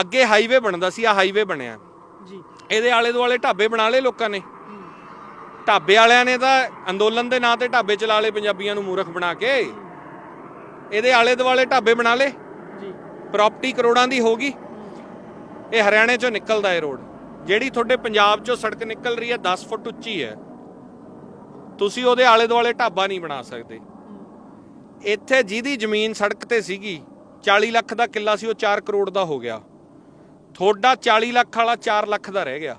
ਅੱਗੇ ਹਾਈਵੇ ਬਣਦਾ ਸੀ ਆ ਹਾਈਵੇ ਬਣਿਆ। ਜੀ। ਇਹਦੇ ਆਲੇ ਦੁਆਲੇ ਢਾਬੇ ਬਣਾ ਲਏ ਲੋਕਾਂ ਨੇ। ਢਾਬੇ ਵਾਲਿਆਂ ਨੇ ਤਾਂ ਅੰਦੋਲਨ ਦੇ ਨਾਂ ਤੇ ਢਾਬੇ ਚਲਾ ਲਏ ਪੰਜਾਬੀਆਂ ਨੂੰ ਮੂਰਖ ਬਣਾ ਕੇ। ਇਹਦੇ ਆਲੇ ਦੁਆਲੇ ਢਾਬੇ ਬਣਾ ਲਏ। ਜੀ। ਪ੍ਰਾਪਰਟੀ ਕਰੋੜਾਂ ਦੀ ਹੋਗੀ ਇਹ ਹਰਿਆਣੇ ਚੋਂ ਨਿਕਲਦਾ ਹੈ ਰੋਡ। ਜਿਹੜੀ ਤੁਹਾਡੇ ਪੰਜਾਬ ਚੋਂ ਸੜਕ ਨਿਕਲ ਰਹੀ ਹੈ 10 ਫੁੱਟ ਉੱਚੀ ਹੈ। ਤੁਸੀਂ ਉਹਦੇ ਆਲੇ ਦੁਆਲੇ ਢਾਬਾ ਨਹੀਂ ਬਣਾ ਸਕਦੇ। ਇੱਥੇ ਜਿਹਦੀ ਜ਼ਮੀਨ ਸੜਕ ਤੇ ਸੀਗੀ 40 ਲੱਖ ਦਾ ਕਿੱਲਾ ਸੀ ਉਹ 4 ਕਰੋੜ ਦਾ ਹੋ ਗਿਆ। ਤੁਹਾਡਾ 40 ਲੱਖ ਵਾਲਾ 4 ਲੱਖ ਦਾ ਰਹਿ ਗਿਆ।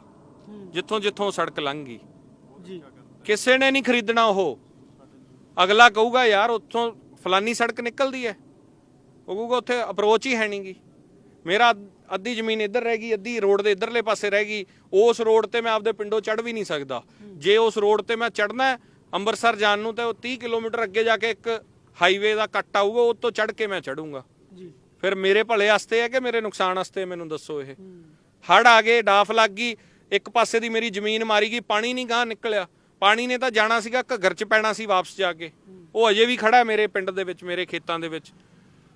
ਜਿੱਥੋਂ ਜਿੱਥੋਂ ਸੜਕ ਲੰਘ ਗਈ। ਜੀ। ਕਿਸੇ ਨੇ ਨਹੀਂ ਖਰੀਦਣਾ ਉਹ। ਅਗਲਾ ਕਹੂਗਾ ਯਾਰ ਉੱਥੋਂ ਫਲਾਨੀ ਸੜਕ ਨਿਕਲਦੀ ਹੈ ਉਹ ਕਹੂਗਾ ਉੱਥੇ ਅਪਰੋਚ ਹੀ ਹੈ ਨਹੀਂਗੀ ਮੇਰਾ ਅੱਧ- ਜ਼ਮੀਨ ਇੱਧਰ ਰਹਿ ਗਈ ਅੱਧੀ ਰੋਡ ਦੇ ਇੱਧਰਲੇ ਪਾਸੇ ਰਹਿ ਗਈ। ਉਸ ਰੋਡ ਤੇ ਮੈਂ ਆਪਦੇ ਪਿੰਡੋਂ ਚੜ ਵੀ ਨਹੀਂ ਸਕਦਾ। ਜੇ ਉਸ ਰੋਡ ਤੇ ਮੈਂ ਚੜਨਾ ਅੰਮ੍ਰਿਤਸਰ ਜਾਣ ਨੂੰ ਤੇ ਉਹ 30 ਕਿਲੋਮੀਟਰ ਅੱਗੇ ਜਾ ਕੇ ਇੱਕ ਹਾਈਵੇ ਦਾ ਕੱਟ ਆਊਗਾ ਉਹ ਤੋਂ ਚੜ ਕੇ ਮੈਂ ਚੜੂੰਗਾ ਜੀ। ਫਿਰ ਮੇਰੇ ਭਲੇ ਵਾਸਤੇ ਹੈ ਕਿ ਮੇਰੇ ਨੁਕਸਾਨ ਵਾਸਤੇ? ਮੈਨੂੰ ਦੱਸੋ ਇਹ। ਹੜ ਆ ਗਏ ਡਾਫ ਲੱਗ ਗਈ। ਇੱਕ ਪਾਸੇ ਦੀ ਮੇਰੀ ਜ਼ਮੀਨ ਮਾਰੀ ਗਈ, ਪਾਣੀ ਨਹੀਂ ਗਾਂ ਨਿਕਲਿਆ। ਪਾਣੀ ਨੇ ਤਾਂ ਜਾਣਾ ਸੀਗਾ, ਘੱਗਰ ਚ ਪੈਣਾ ਸੀ ਵਾਪਸ ਜਾ ਕੇ। ਉਹ ਅਜੇ ਵੀ ਖੜਾ ਮੇਰੇ ਪਿੰਡ ਦੇ ਵਿੱਚ, ਮੇਰੇ ਖੇਤਾਂ ਦੇ ਵਿੱਚ।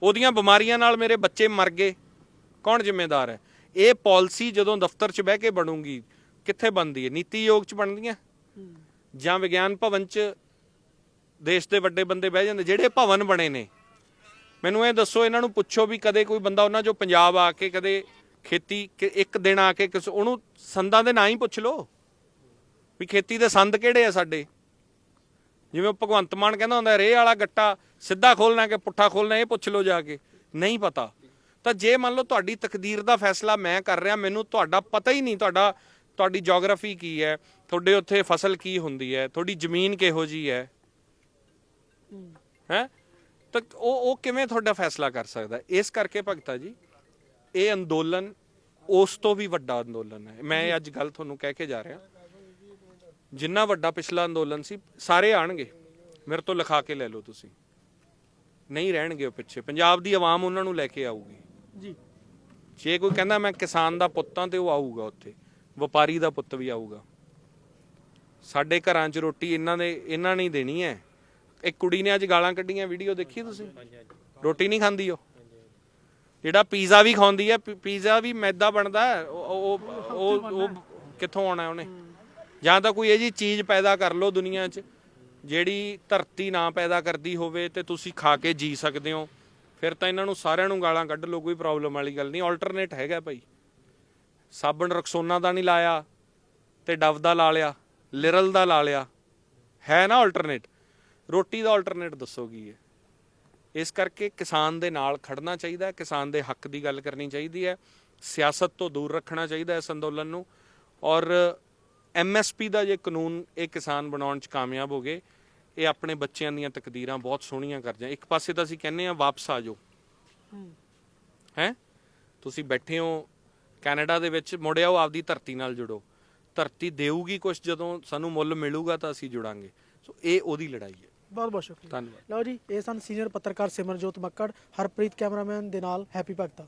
ਉਹਦੀਆਂ ਬਿਮਾਰੀਆਂ ਨਾਲ ਮੇਰੇ ਬੱਚੇ ਮਰ ਗਏ। ਕੌਣ ਜ਼ਿੰਮੇਦਾਰ ਹੈ? ਇਹ ਪਾਲਿਸੀ ਜਦੋਂ ਦਫ਼ਤਰ 'ਚ ਬਹਿ ਕੇ ਬਣੂਗੀ, ਕਿੱਥੇ ਬਣਦੀ ਹੈ? ਨੀਤੀ ਯੋਗ ਚ ਬਣਦੀਆਂ? ਜਾਂ ਵਿਗਿਆਨ ਭਵਨ ਚ ਦੇਸ਼ ਦੇ ਵੱਡੇ ਬੰਦੇ ਬਹਿ ਜਾਂਦੇ? ਜਿਹੜੇ ਭਵਨ ਬਣੇ ਨੇ। ਮੈਨੂੰ ਇਹ ਦੱਸੋ, ਇਹਨਾਂ ਨੂੰ ਪੁੱਛੋ ਵੀ ਕਦੇ ਕੋਈ ਬੰਦਾ ਉਹਨਾਂ ਚੋਂ ਪੰਜਾਬ ਆ ਕੇ ਕਦੇ ਖੇਤੀ ਕਿ ਇੱਕ ਦਿਨ ਆ ਕੇ ਕਿਸ ਉਹਨੂੰ ਸੰਦਾਂ ਦੇ ਨਾਂ ਹੀ ਪੁੱਛ ਲਓ। ਵੀ ਖੇਤੀ ਦੇ ਸੰਦ ਕਿਹੜੇ ਆ ਸਾਡੇ? ਜਿਵੇਂ ਭਗਵੰਤ ਮਾਨ ਕਹਿੰਦਾ ਹੁੰਦਾ ਰੇਹ ਵਾਲਾ ਗੱਟਾ ਸਿੱਧਾ ਖੋਲਣਾ ਕਿ ਪੁੱਠਾ ਖੋਲਣਾ ਇਹ ਪੁੱਛ ਲਓ ਜਾ ਕੇ। ਨਹੀਂ ਪਤਾ। ਤਾਂ ਜੇ ਮੰਨ ਲਓ ਤੁਹਾਡੀ ਤਕਦੀਰ ਦਾ ਫੈਸਲਾ ਮੈਂ ਕਰ ਰਿਹਾ ਮੈਨੂੰ ਤੁਹਾਡਾ ਪਤਾ ਹੀ ਨਹੀਂ ਤੁਹਾਡਾ ਤੁਹਾਡੀ ਜੀਓਗ੍ਰਾਫੀ ਕੀ ਹੈ ਤੁਹਾਡੇ ਉੱਥੇ ਫਸਲ ਕੀ ਹੁੰਦੀ ਹੈ ਤੁਹਾਡੀ ਜ਼ਮੀਨ ਕਿਹੋ ਜੀ ਹੈ। ਹੈ? ਤਾਂ ਉਹ ਉਹ ਕਿਵੇਂ ਤੁਹਾਡਾ ਫੈਸਲਾ ਕਰ ਸਕਦਾ? ਇਸ ਕਰਕੇ ਭਗਤਾ ਜੀ ਇਹ ਅੰਦੋਲਨ ਉਸ ਤੋਂ ਵੀ ਵੱਡਾ ਅੰਦੋਲਨ ਹੈ। ਮੈਂ ਅੱਜ ਗੱਲ ਤੁਹਾਨੂੰ ਕਹਿ ਕੇ ਜਾ ਰਿਹਾ। ਜਿੰਨਾ ਵੱਡਾ ਪਿਛਲਾ ਅੰਦੋਲਨ ਸੀ ਸਾਰੇ ਆਣਗੇ। ਮੇਰੇ ਤੋਂ ਲਿਖਾ ਕੇ ਲੈ ਲਓ ਤੁਸੀਂ। ਨਹੀਂ ਰਹਿਣਗੇ ਉਹ ਪਿੱਛੇ। ਪੰਜਾਬ ਦੀ ਆਵਾਮ ਉਹਨਾਂ ਨੂੰ ਲੈ ਕੇ ਆਊਗੀ। ਜੀ। ਜੇ ਕੋਈ ਕਹਿੰਦਾ ਮੈਂ ਕਿਸਾਨ ਦਾ ਪੁੱਤ ਹਾਂ ਤੇ ਉਹ ਆਊਗਾ ਉੱਥੇ। ਵਪਾਰੀ ਦਾ ਪੁੱਤ ਵੀ ਆਊਗਾ। ਸਾਡੇ ਘਰਾਂ 'ਚ ਰੋਟੀ ਇਹਨਾਂ ਨੇ ਇਹਨਾਂ ਨੇ ਦੇਣੀ ਹੈ। ਇੱਕ ਕੁੜੀ ਨੇ ਅੱਜ ਗਾਲਾਂ ਕੱਢੀਆਂ ਵੀਡੀਓ ਦੇਖੀ ਤੁਸੀਂ? ਰੋਟੀ ਨਹੀਂ ਖਾਂਦੀ ਉਹ। ਜਿਹੜਾ ਪੀਜ਼ਾ ਵੀ ਖਾਂਦੀ ਹੈ ਪੀਜ਼ਾ ਵੀ ਮੈਦਾ ਬਣਦਾ ਹੈ, ਉਹ ਉਹ ਉਹ ਉਹ ਕਿੱਥੋਂ ਆਉਣਾ ਉਹਨੇ? ਜਾਂ ਤਾਂ ਕੋਈ ਇਹ ਜੀ ਚੀਜ਼ ਪੈਦਾ ਕਰ ਲਓ ਦੁਨੀਆ 'ਚ ਜਿਹੜੀ ਧਰਤੀ ਨਾ ਪੈਦਾ ਕਰਦੀ ਹੋਵੇ ਤੇ ਤੁਸੀਂ ਖਾ ਕੇ ਜੀ ਸਕਦੇ ਹੋ। ਫਿਰ ਤਾਂ ਇਹਨਾਂ ਨੂੰ ਸਾਰਿਆਂ ਨੂੰ ਗਾਲਾਂ ਕੱਢ ਲਓ ਕੋਈ ਪ੍ਰੋਬਲਮ ਵਾਲੀ ਗੱਲ ਨਹੀਂ। ਆਲਟਰਨੇਟ ਹੈਗਾ ਭਾਈ। ਸਾਬਣ ਰਕਸੋਨਾ ਦਾ ਨਹੀਂ ਲਾਇਆ ਤੇ ਡਵ ਦਾ ਲਾ ਲਿਆ ਲਿਰਲ ਦਾ ਲਾ ਲਿਆ। ਹੈ ਨਾ ਆਲਟਰਨੇਟ ਰੋਟੀ ਦਾ ਆਲਟਰਨੇਟ ਦੱਸੋ ਕੀ ਹੈ? ਇਸ ਕਰਕੇ ਕਿਸਾਨ ਦੇ ਨਾਲ ਖੜਨਾ ਚਾਹੀਦਾ ਹੈ ਕਿਸਾਨ ਦੇ ਹੱਕ ਦੀ ਗੱਲ ਕਰਨੀ ਚਾਹੀਦੀ ਹੈ ਸਿਆਸਤ ਤੋਂ ਦੂਰ ਰੱਖਣਾ ਚਾਹੀਦਾ ਹੈ ਇਸ ਅੰਦੋਲਨ ਨੂੰ ਔਰ ਐਮਐਸਪੀ ਦਾ ਜੇ ਕਾਨੂੰਨ ਇਹ ਕਿਸਾਨ ਬਣਾਉਣ 'ਚ ਕਾਮਯਾਬ ਹੋ ਗਏ ਇਹ ਆਪਣੇ ਬੱਚਿਆਂ ਦੀਆਂ ਤਕਦੀਰਾਂ ਬਹੁਤ ਸੋਹਣੀਆਂ ਕਰ ਜਾਣ। ਇੱਕ ਪਾਸੇ ਤਾਂ ਅਸੀਂ ਕਹਿੰਦੇ ਆ ਵਾਪਸ ਆ ਜਾਓ। ਹੈ। ਤੁਸੀਂ ਬੈਠੇ ਹੋ ਕੈਨੇਡਾ ਦੇ ਵਿੱਚ ਮੁੜਿਆਓ ਆਪਦੀ ਧਰਤੀ ਨਾਲ ਜੁੜੋ। ਧਰਤੀ ਦੇਊਗੀ ਕੁਝ ਜਦੋਂ ਸਾਨੂੰ ਮੁੱਲ ਮਿਲੂਗਾ ਤਾਂ ਅਸੀਂ ਜੁੜਾਂਗੇ। ਸੋ ਇਹ ਉਹਦੀ ਲੜਾਈ ਹੈ। ਬਹੁਤ ਬਹੁਤ ਸ਼ੁਕਰੀਆ। ਧੰਨਵਾਦ। ਲਓ ਜੀ ਇਹ ਸਨ ਸੀਨੀਅਰ ਪੱਤਰਕਾਰ ਸਿਮਰਜੋਤ ਮੱਕੜ ਹਰਪ੍ਰੀਤ ਕੈਮਰਾਮੈਨ ਦੇ ਨਾਲ ਹੈਪੀ ਭਗਤਾ।